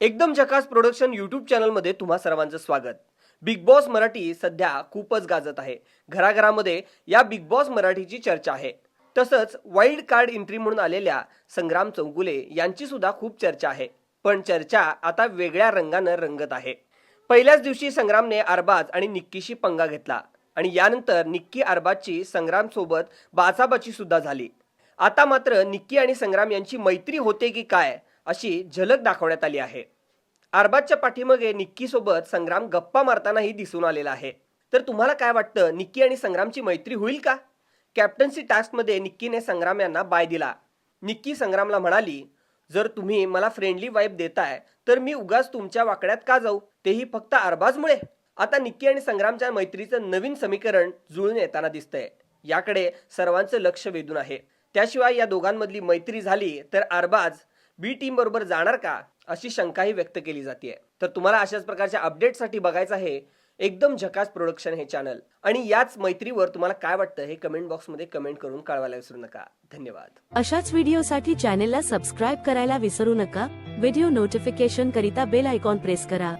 एकदम झकास production YouTube चॅनलमध्ये तुम्हा सर्वांचं स्वागत. बिग बॉस मराठी सध्या खूपच गाजत आहे. घराघरामध्ये या बिग बॉस मराठीची चर्चा आहे. तसंच वाईल्ड कार्ड एंट्री म्हणून आलेल्या संग्राम चौगुले यांची सुद्धा खूप चर्चा आहे. पण चर्चा आता वेगळ्या रंगानं रंगत आहे. पहिल्याच दिवशी संग्रामने अरबाज आणि निक्कीशी पंगा घेतला आणि यानंतर निक्की अरबाजची संग्राम सोबत बाचाबाची सुद्धा झाली. आता मात्र निक्की आणि संग्राम यांची मैत्री होते की काय? अशी झलक दाखवण्यात आली आहे. अरबाजच्या पाठीमागे निक्की सोबत संग्राम गप्पा मारतानाही दिसून आलेला आहे. तर तुम्हाला काय वाटतं निक्की आणि संग्रामची मैत्री होईल का? कॅप्टन्सी टास्कमध्ये निक्कीने संग्राम यांना बाय दिला. निक्की संग्रामला म्हणाली जर तुम्ही मला फ्रेंडली वाईब देताय तर मी उगाच तुमच्या वाकड्यात का जाऊ? तेही फक्त अरबाजमुळे आता निक्की आणि संग्रामच्या मैत्रीचं नवीन समीकरण जुळून येताना दिसतंय. याकडे सर्वांचं लक्ष वेधून आहे. त्याशिवाय या दोघांमधली मैत्री झाली तर अरबाज बी टीम बरोबर जाणार का अशी शंकाही व्यक्त केली जाते तर तुम्हाला अशाच प्रकारच्या अपडेटसाठी बघायचं आहे एकदम झकास प्रोडक्शन हे चॅनल. आणि याच मैत्रीवर तुम्हाला काय वाटतं हे कमेंट बॉक्समध्ये कमेंट करून कळवायला विसरू नका. धन्यवाद. अशाच व्हिडिओसाठी चॅनेलला सबस्क्राईब करायला विसरू नका. व्हिडिओ नोटिफिकेशन करिता बेल आयकॉन प्रेस करा.